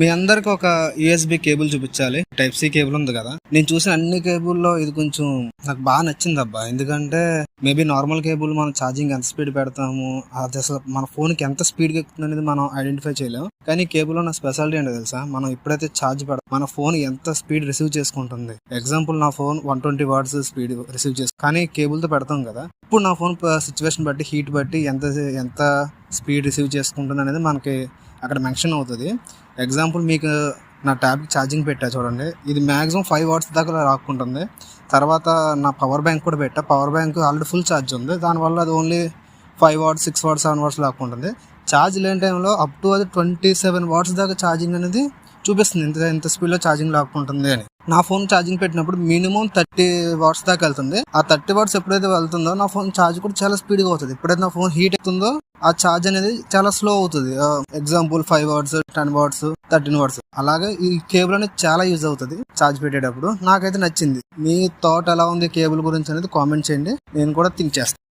మీ అందరికి ఒక USB cable చూపించాలి. టైప్ సి కేబుల్ ఉంది కదా. నేను చూసిన అన్ని కేబుల్లో ఇది కొంచెం నాకు బాగా నచ్చింది అబ్బా. ఎందుకంటే మేబీ నార్మల్ కేబుల్ మనం ఛార్జింగ్ ఎంత స్పీడ్ పెడతాము అది అసలు మన ఫోన్కి ఎంత స్పీడ్ ఎక్కుతుంది అనేది మనం ఐడెంటిఫై చేయలేము. కానీ కేబుల్ నా స్పెషాలిటీ ఏంటో తెలుసా? మనం ఎప్పుడైతే ఛార్జ్ పెడ మన ఫోన్ ఎంత స్పీడ్ రిసీవ్ చేసుకుంటుంది. ఎగ్జాంపుల్ నా phone one twenty watts speed receive చేసు కానీ కేబుల్తో పెడతాం కదా. ఇప్పుడు నా ఫోన్ సిచ్యువేషన్ బట్టి హీట్ బట్టి ఎంత ఎంత స్పీడ్ రిసీవ్ చేసుకుంటుంది అనేది మనకి అక్కడ మెన్షన్ అవుతుంది. ఎగ్జాంపుల్ మీకు నా ట్యాబ్ ఛార్జింగ్ పెట్టా చూడండి. ఇది మ్యాక్సిమం ఫైవ్ వాట్స్ దాకా రాకుంటుంది. తర్వాత నా పవర్ బ్యాంక్ కూడా పెట్టా. Power bank already full charge ఉంది. దానివల్ల అది only five watts six watts seven watts లాక్కుంటుంది charge లేని టైంలో అప్ టు అది ట్వంటీ సెవెన్ వాట్స్ దాకా ఛార్జింగ్ అనేది చూపిస్తుంది. ఇంత ఎంత స్పీడ్లో ఛార్జింగ్ లాక్కుంటుంది అని. నా ఫోన్ ఛార్జింగ్ పెట్టినప్పుడు మినిమం థర్టీ వాట్స్ దాకా వెళ్తుంది. ఆ థర్టీ వాట్స్ ఎప్పుడైతే వెళ్తుందో నా ఫోన్ ఛార్జ్ కూడా చాలా స్పీడ్గా అవుతుంది. ఎప్పుడైతే నా ఫోన్ హీట్ అవుతుందో ఆ ఛార్జ్ అనేది చాలా స్లో అవుతుంది. Example five watts ten watts thirteen watts అలాగే ఈ కేబుల్ అనేది చాలా యూజ్ అవుతుంది ఛార్జ్ పెట్టేటప్పుడు. నాకైతే నచ్చింది. మీ థాట్ ఎలా ఉంది కేబుల్ గురించి అనేది కామెంట్ చేయండి. నేను కూడా థింక్ చేస్తాను